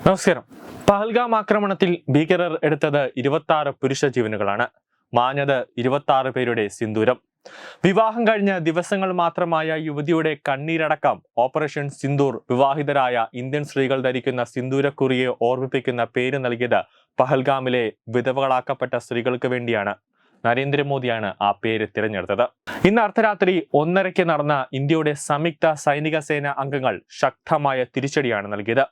നമസ്കാരം. പഹൽഗാം ആക്രമണത്തിൽ ഭീകരർ എടുത്തത് ഇരുപത്തി പുരുഷ ജീവനുകളാണ്. മാഞ്ഞത് ഇരുപത്തി പേരുടെ സിന്ദൂരം. വിവാഹം കഴിഞ്ഞ ദിവസങ്ങൾ മാത്രമായ യുവതിയുടെ കണ്ണീരടക്കം ഓപ്പറേഷൻ സിന്ദൂർ വിവാഹിതരായ ഇന്ത്യൻ സ്ത്രീകൾ ധരിക്കുന്ന സിന്ദൂരക്കുറിയെ ഓർമ്മിപ്പിക്കുന്ന പേര് നൽകിയത് പഹൽഗാമിലെ വിധവകളാക്കപ്പെട്ട സ്ത്രീകൾക്ക് വേണ്ടിയാണ്. നരേന്ദ്രമോദിയാണ് ആ പേര് തിരഞ്ഞെടുത്തത്. ഇന്ന് അർദ്ധരാത്രി ഒന്നരയ്ക്ക് നടന്ന ഇന്ത്യയുടെ സംയുക്ത സൈനിക സേന അംഗങ്ങൾ ശക്തമായ തിരിച്ചടിയാണ് നൽകിയത്.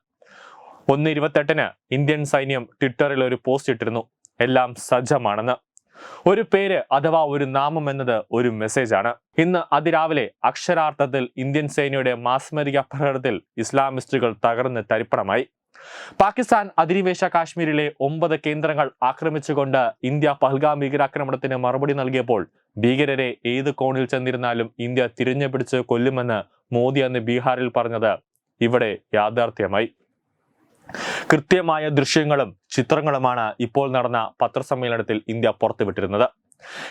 ഒന്ന് ഇരുപത്തെട്ടിന് ഇന്ത്യൻ സൈന്യം ട്വിറ്ററിൽ ഒരു പോസ്റ്റ് ഇട്ടിരുന്നു. എല്ലാം സജ്ജമാണെന്ന്. ഒരു പേര് അഥവാ ഒരു നാമം എന്നത് ഒരു ആണ്. ഇന്ന് അതിരാവിലെ അക്ഷരാർത്ഥത്തിൽ ഇന്ത്യൻ സേനയുടെ മാസ്മരിക പ്രകടനത്തിൽ ഇസ്ലാമിസ്റ്റുകൾ തകർന്ന് തരിപ്പണമായി. പാകിസ്ഥാൻ അധിനിവേശ കാശ്മീരിലെ ഒമ്പത് കേന്ദ്രങ്ങൾ ആക്രമിച്ചുകൊണ്ട് ഇന്ത്യ പഹൽഗാം ഭീകരാക്രമണത്തിന് മറുപടി നൽകിയപ്പോൾ ഭീകരരെ ഏത് കോണിൽ ചെന്നിരുന്നാലും ഇന്ത്യ തിരിഞ്ഞു പിടിച്ച് കൊല്ലുമെന്ന് മോദി അന്ന് ബീഹാറിൽ പറഞ്ഞത് ഇവിടെ യാഥാർത്ഥ്യമായി. കൃത്യമായ ദൃശ്യങ്ങളും ചിത്രങ്ങളുമാണ് ഇപ്പോൾ നടന്ന പത്രസമ്മേളനത്തിൽ ഇന്ത്യ പുറത്തുവിട്ടിരുന്നത്.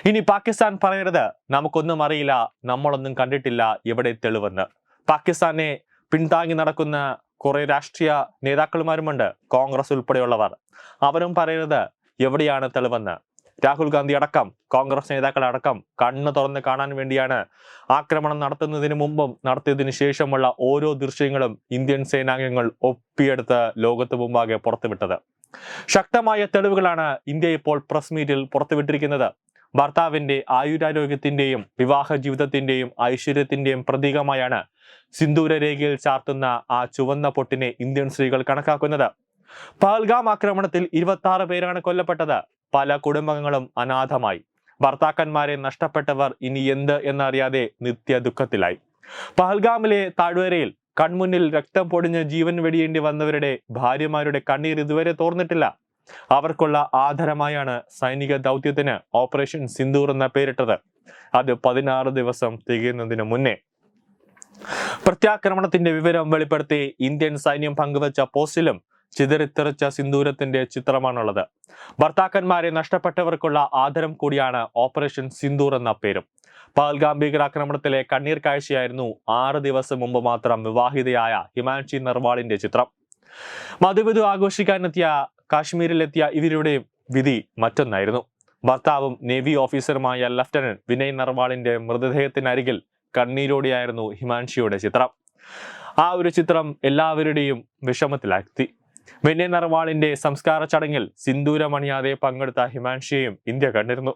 ഇനി പാകിസ്ഥാൻ പറയരുത്. നമുക്കൊന്നും അറിയില്ല. നമ്മളൊന്നും കണ്ടിട്ടില്ല. എവിടെ തെളിവെന്ന്. പാകിസ്ഥാനെ പിന്താങ്ങി നടക്കുന്ന കുറെ രാഷ്ട്രീയ നേതാക്കളുമാരുമുണ്ട് കോൺഗ്രസ് ഉൾപ്പെടെയുള്ളവർ. അവരും പറയരുത്. എവിടെയാണ് തെളിവെന്ന്. രാഹുൽ ഗാന്ധി അടക്കം കോൺഗ്രസ് നേതാക്കളടക്കം കണ്ണ് തുറന്ന് കാണാൻ വേണ്ടിയാണ് ആക്രമണം നടത്തുന്നതിന് മുമ്പും നടത്തിയതിനു ശേഷമുള്ള ഓരോ ദൃശ്യങ്ങളും ഇന്ത്യൻ സേനാംഗങ്ങൾ ഒപ്പിയെടുത്ത് ലോകത്ത് മുമ്പാകെ പുറത്തുവിട്ടത്. ശക്തമായ തെളിവുകളാണ് ഇന്ത്യ ഇപ്പോൾ പ്രസ് മീറ്റിൽ പുറത്തുവിട്ടിരിക്കുന്നത്. ഭർത്താവിന്റെ ആയുരാരോഗ്യത്തിന്റെയും വിവാഹ ജീവിതത്തിന്റെയും ഐശ്വര്യത്തിന്റെയും പ്രതീകമായാണ് സിന്ദൂര രേഖയിൽ ചാർത്തുന്ന ആ ചുവന്ന പൊട്ടിനെ ഇന്ത്യൻ സ്ത്രീകൾ കണക്കാക്കുന്നത്. പഹൽഗാം ആക്രമണത്തിൽ ഇരുപത്തി ആറ് പേരാണ് കൊല്ലപ്പെട്ടത്. പല കുടുംബങ്ങളും അനാഥമായി. ഭർത്താക്കന്മാരെ നഷ്ടപ്പെട്ടവർ ഇനി എന്ത് എന്നറിയാതെ നിത്യ ദുഃഖത്തിലായി. പഹൽഗാമിലെ താഴ്വരയിൽ കൺമുന്നിൽ രക്തം പൊടിഞ്ഞ് ജീവൻ വെടിയേണ്ടി വന്നവരുടെ ഭാര്യമാരുടെ കണ്ണീർ ഇതുവരെ തോർന്നിട്ടില്ല. അവർക്കുള്ള ആധാരമായാണ് സൈനിക ദൗത്യത്തിന് ഓപ്പറേഷൻ സിന്ദൂർ എന്ന പേരിട്ടത്. അത് പതിനാറ് ദിവസം തികയുന്നതിന് മുന്നേ. പ്രത്യാക്രമണത്തിന്റെ വിവരം വെളിപ്പെടുത്തി ഇന്ത്യൻ സൈന്യം പങ്കുവച്ച പോസ്റ്റിലും ചിതറിത്തെറിച്ച സിന്ദൂരത്തിന്റെ ചിത്രമാണുള്ളത്. ഭർത്താക്കന്മാരെ നഷ്ടപ്പെട്ടവർക്കുള്ള ആദരം കൂടിയാണ് ഓപ്പറേഷൻ സിന്ദൂർ എന്ന പേരും. പഹൽഗാം ഭീകരാക്രമണത്തിലെ കണ്ണീർ കാഴ്ചയായിരുന്നു ആറ് ദിവസം മുമ്പ് മാത്രം വിവാഹിതയായ ഹിമാൻഷി നർവാളിന്റെ ചിത്രം. മധുവിധു ആഘോഷിക്കാനെത്തിയ കാശ്മീരിലെത്തിയ ഇവരുടെ വിധി മറ്റൊന്നായിരുന്നു. ഭർത്താവും നേവി ഓഫീസറുമായ ലഫ്റ്റനന്റ് വിനയ് നർവാളിന്റെ മൃതദേഹത്തിനരികിൽ കണ്ണീരോടെയായിരുന്നു ഹിമാൻഷിയുടെ ചിത്രം. ആ ഒരു ചിത്രം എല്ലാവരുടെയും വിഷമത്തിലാക്കി വിനയ് നർവാളിന്റെ സംസ്കാര ചടങ്ങിൽ സിന്ദൂരമണിയാതെ പങ്കെടുത്ത ഹിമാൻഷിയെയും ഇന്ത്യ കണ്ടിരുന്നു.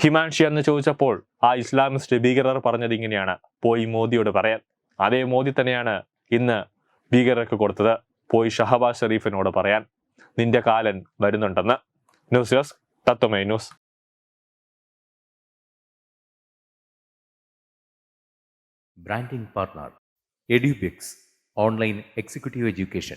ഹിമാൻഷി എന്ന് ചോദിച്ചപ്പോൾ ആ ഇസ്ലാമിസ്റ്റ് ഭീകരർ പറഞ്ഞത് ഇങ്ങനെയാണ്. പോയി മോദിയോട് പറയാൻ അതേ മോദി തന്നെയാണ് ഇന്ന് ഭീകരർക്ക് കൊടുത്തത്. പോയി ഷഹബാസ് ഷെറീഫിനോട് പറയാൻ നിന്റെ കാലൻ വരുന്നുണ്ടെന്ന്. News desk Tatwamayi news. Branding online executive education.